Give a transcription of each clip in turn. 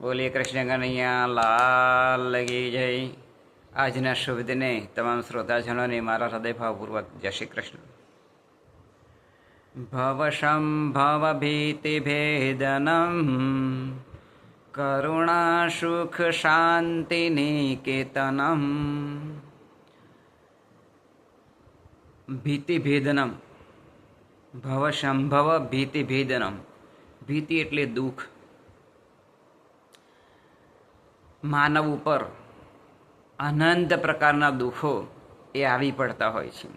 બોલીએ કૃષ્ણ કનૈયા લાલ લગી જય. આજના શુભ દિને તમામ શ્રોતાજનોને મારા હૃદયભાવપૂર્વક જય શ્રી કૃષ્ણ. ભવશંભવ ભીતિભેદનમ કરુણા સુખ શાંતિ નિકેતનમ ભીતિભેદનમ. ભવશંભવ ભીતિભેદનમ ભીતિ એટલે દુઃખ. માનવ ઉપર અનંત પ્રકારના દુઃખો એ આવી પડતા હોય છે.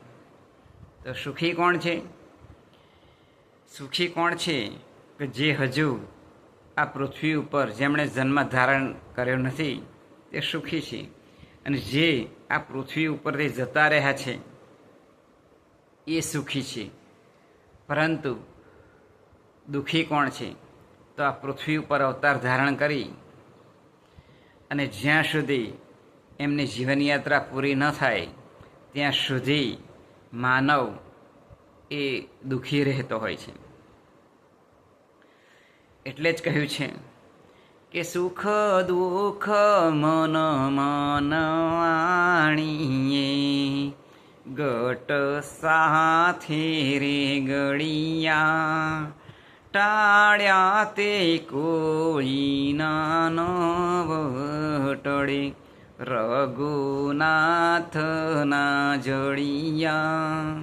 તો સુખી કોણ છે? સુખી કોણ છે કે જે હજુ આ પૃથ્વી ઉપર જેમણે જન્મ ધારણ કર્યો નથી, તે સુખી છે? અને જે આ પૃથ્વી ઉપરથી જતા રહ્યા છે, એ સુખી છે. પરંતુ દુઃખી કોણ છે? તો આ પૃથ્વી ઉપર અવતાર ધારણ કરી અને જ્યાં સુધી એમની જીવનયાત્રા પૂરી ન થાય, ત્યાં સુધી માનવ એ દુઃખી રહેતો હોય છે. એટલે જ કહ્યું છે કે સુખ, દુઃખ, મન મન, વાણીએ ગટ સાથે રે ગળિયા ટાળ્યા તે કોઈ નવટડે રઘુનાથના જડિયા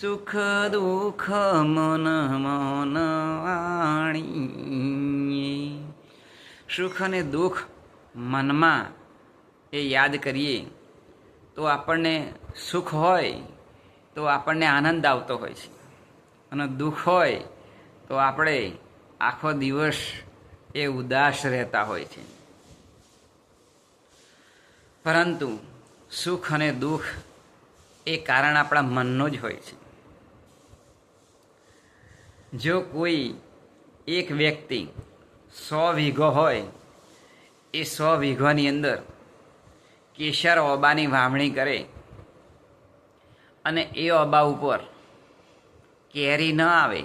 સુખ દુઃખ મન મન વાણી સુખ અને દુઃખ મનમાં એ યાદ કરીએ તો આપણને સુખ હોય તો આપણને આનંદ આવતો હોય છે. અને દુઃખ હોય તો આપણે આખો દિવસ એ ઉદાસ રહેતા હોય છે. પરંતુ સુખ અને દુઃખ એ કારણ આપણા મનનું જ હોય છે. જો કોઈ એક વ્યક્તિ સો વીઘો હોય, એ સો વીઘોની અંદર કેસર ઓબાની વાવણી કરે અને એ ઓબા ઉપર કેરી ન આવે,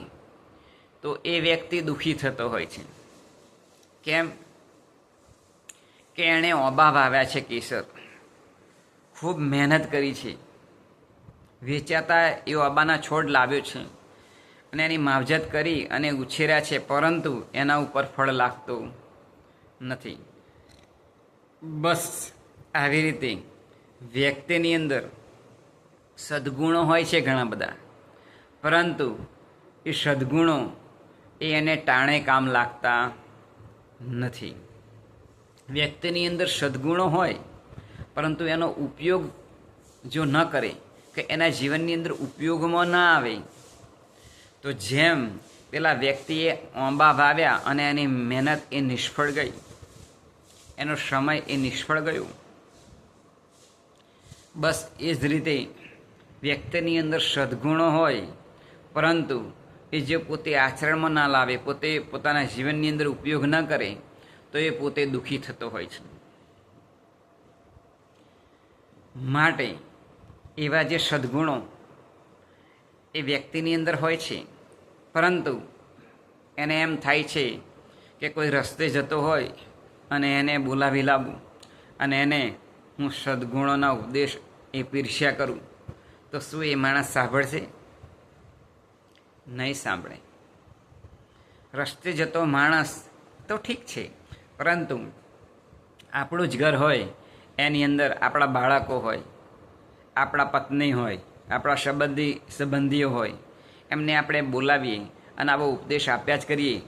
તો એ વ્યક્તિ દુઃખી થતો હોય છે. કેમ? કે એણે ઓબા વાવ્યા છે કેસર. ખૂબ મહેનત કરી છે. વેચાતા એ ઓબાના છોડ લાવ્યો છે અને એની માવજત કરી અને ઉછેર્યા છે, પરંતુ એના ઉપર ફળ લાગતું નથી. બસ આવી રીતે વ્યક્તિની અંદર સદગુણો હોય છે ઘણા બધા. પરંતુ એ સદગુણો એ એને ટાણે કામ લાગતા નથી. વ્યક્તિની અંદર સદગુણો હોય, પરંતુ એનો ઉપયોગ જો ન કરે, કે એના જીવનની અંદર ઉપયોગમાં ન આવે, તો જેમ પેલા વ્યક્તિએ ઓંબા વાવ્યા અને એની મહેનત એ નિષ્ફળ ગઈ, એનો સમય એ નિષ્ફળ ગયો. બસ એ જ રીતે વ્યક્તિની અંદર સદગુણો હોય પરંતુ એ જે પોતે આચરણમાં ના લાવે, પોતે પોતાના જીવનની અંદર ઉપયોગ ન કરે, તો એ પોતે દુઃખી થતો હોય છે. માટે એવા જે સદગુણો એ વ્યક્તિની અંદર હોય છે, પરંતુ એને એમ થાય છે કે કોઈ રસ્તે જતો હોય અને એને બોલાવી લાવું અને એને હું સદગુણોના ઉપદેશ એ પીરસ્યા કરું, તો શું એ માણસ સાંભળશે? નહીં સાંભળે. રસ્તે જતો માણસ તો ઠીક છે, પરંતુ આપણું જ ઘર હોય, એની અંદર આપણા બાળકો હોય, આપણા પત્ની હોય, આપણા સંબંધી, સંબંધીઓ હોય, એમને આપણે બોલાવીએ અને આવો ઉપદેશ આપ્યા જ કરીએ,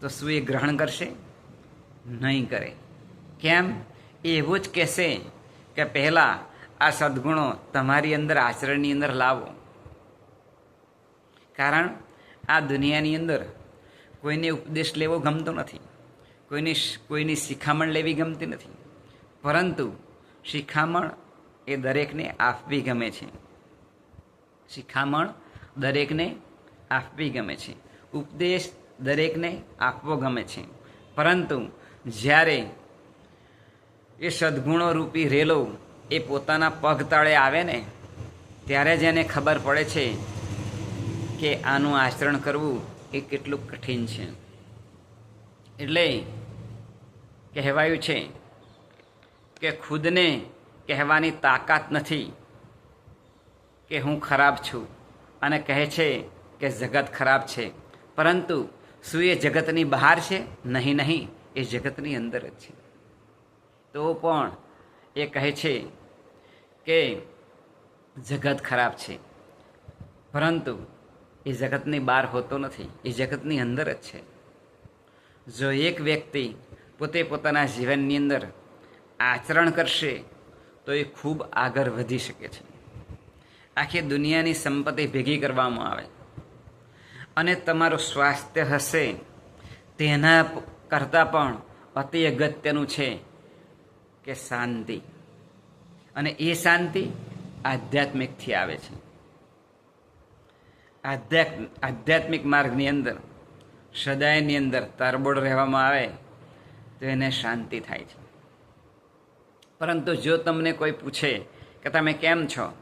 તો શું એ ગ્રહણ કરશે? નહીં કરે. કેમ? એવું જ કહેશે કે પહેલાં આ સદગુણો તમારી અંદર આચરણની અંદર લાવો. કારણ આ દુનિયાની અંદર કોઈને ઉપદેશ લેવો ગમતો નથી. કોઈની કોઈની શિખામણ લેવી ગમતી નથી. પરંતુ શિખામણ એ દરેકને આપવી ગમે છે. શિખામણ દરેકને આપવી ગમે છે. ઉપદેશ દરેકને આપવો ગમે છે. પરંતુ જ્યારે એ સદગુણો રૂપી રેલો એ પોતાના પગ તળે આવે ને, ત્યારે જ એને ખબર પડે છે કે આનું આચરણ કરવું એ કેટલું કઠિન છે. એટલે કહેવાયું છે કે ખુદને કહેવાની તાકાત નથી કે હું ખરાબ છું અને કહે છે કે જગત ખરાબ છે. પરંતુ શું એ જગતની બહાર છે? નહીં નહીં, એ જગતની અંદર જ છે. તો પણ એ કહે છે કે જગત ખરાબ છે. પરંતુ એ જગતની બહાર હોતો નથી. એ જગતની અંદર જ છે. જો એક વ્યક્તિ પોતે પોતાના જીવનની અંદર આચરણ કરશે, તો એ ખૂબ આગળ વધી શકે છે. આખી દુનિયાની સંપત્તિ ભેગી કરવામાં આવે. અને તમારું સ્વાસ્થ્ય હશે, તેના કરતાં પણ અતિ અગત્યનું છે કે શાંતિ. અને એ શાંતિ આધ્યાત્મિકથી આવે છે. આધ્યાત્મ આધ્યાત્મિક માર્ગની અંદર, સદાયની અંદર તરબોળ રહેવામાં આવે, તો એને શાંતિ થાય છે. પરંતુ જો તમને કોઈ પૂછે કે તમે કેમ છો,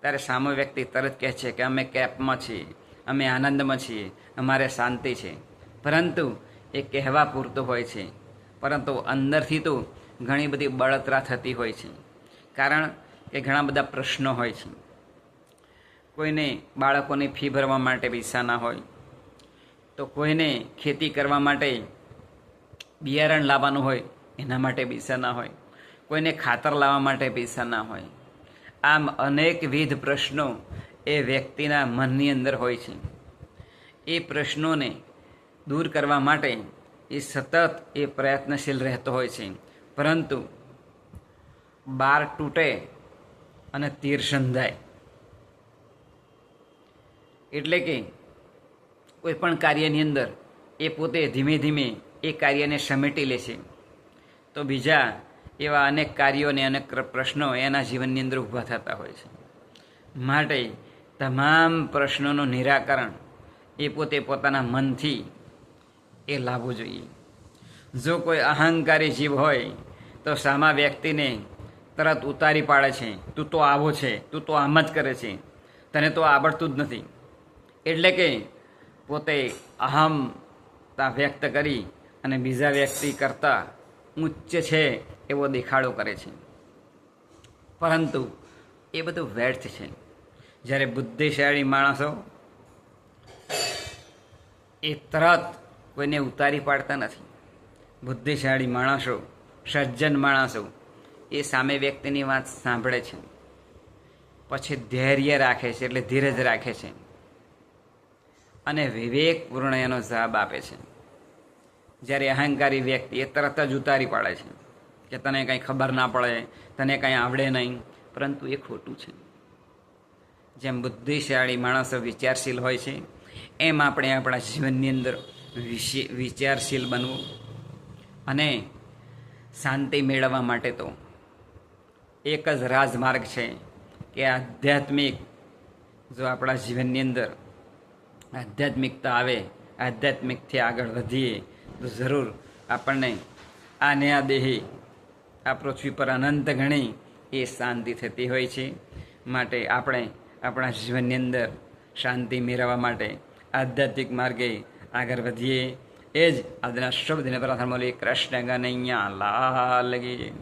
ત્યારે સામો વ્યક્તિ તરત કહે છે કે અમે કેપમાં છીએ, અમે આનંદમાં છીએ, અમારે શાંતિ છે. પરંતુ એ કહેવા પૂરતું હોય છે, પરંતુ અંદરથી તો ઘણી બધી બળતરા થતી હોય છે. કારણ કે ઘણા બધા પ્રશ્નો હોય છે. કોઈને બાળકોની ફી ભરવા માટે પૈસા ના હોય, તો કોઈને ખેતી કરવા માટે બિયારણ લાવવાનું હોય, એના માટે પૈસા ના હોય, કોઈને ખાતર લાવવા માટે પૈસા ના હોય. આમ અનેકવિધ પ્રશ્નો એ વ્યક્તિના મનની અંદર હોય છે. એ પ્રશ્નોને દૂર કરવા માટે એ સતત એ પ્રયત્નશીલ રહેતો હોય છે. પરંતુ બાર તૂટે અને તીર સંધાય. એટલે કે કોઈ પણ કાર્યની અંદર એ પોતે ધીમે ધીમે એ કાર્યને સમેટી લે છે. તો બીજા એવા અનેક કાર્યો અને અનેક પ્રશ્નો એના જીવનની અંદર ઊભા થતા હોય છે. માટે તમામ પ્રશ્નોનું નિરાકરણ એ પોતે પોતાના મનથી એ લાવવું જોઈએ. જો કોઈ અહંકારી જીવ હોય, તો સામા વ્યક્તિને તરત ઉતારી પાડે છે, તું તો આવો છે, તું તો આમ જ કરે છે. તને તો આવડતું જ નથી. એટલે કે પોતે અહમતા વ્યક્ત કરી અને બીજા વ્યક્તિ કરતાં ઉચ્ચ છે એવો દેખાડો કરે છે. પરંતુ એ બધું વ્યર્થ છે. જ્યારે બુદ્ધિશાળી માણસો એ તરત કોઈને ઉતારી પાડતા નથી. બુદ્ધિશાળી માણસો, સજ્જન માણસો એ સામે વ્યક્તિની વાત સાંભળે છે. પછી ધૈર્ય રાખે છે, એટલે ધીરજ રાખે છે. અને વિવેકપૂર્ણ એનો જવાબ આપે છે. જ્યારે અહંકારી વ્યક્તિ એ તરત જ ઉતારી પાડે છે કે તને કંઈ ખબર ના પડે, તને કંઈ આવડે નહીં, પરંતુ એ ખોટું છે. જેમ બુદ્ધિશાળી માણસો વિચારશીલ હોય છે, એમ આપણે આપણા જીવનની અંદર વિચારશીલ બનવું. અને શાંતિ મેળવવા માટે તો એક જ રાજમાર્ગ છે કે આધ્યાત્મિક, જો આપણા જીવનની અંદર આધ્યાત્મિકતા આવે આધ્યાત્મિકથી આગળ વધીએ, તો જરૂર આપણને આ નયા દેહી, આ પૃથ્વી પર અનંત ગણી એ શાંતિ થતી હોય છે. માટે આપણે આપણા જીવનની અંદર શાંતિ મેળવવા માટે આધ્યાત્મિક માર્ગે આગળ વધીએ. એ જ આજના શબ્દને પ્રથમ મળીએ કૃષ્ણ ગનૈયા લાલ ગી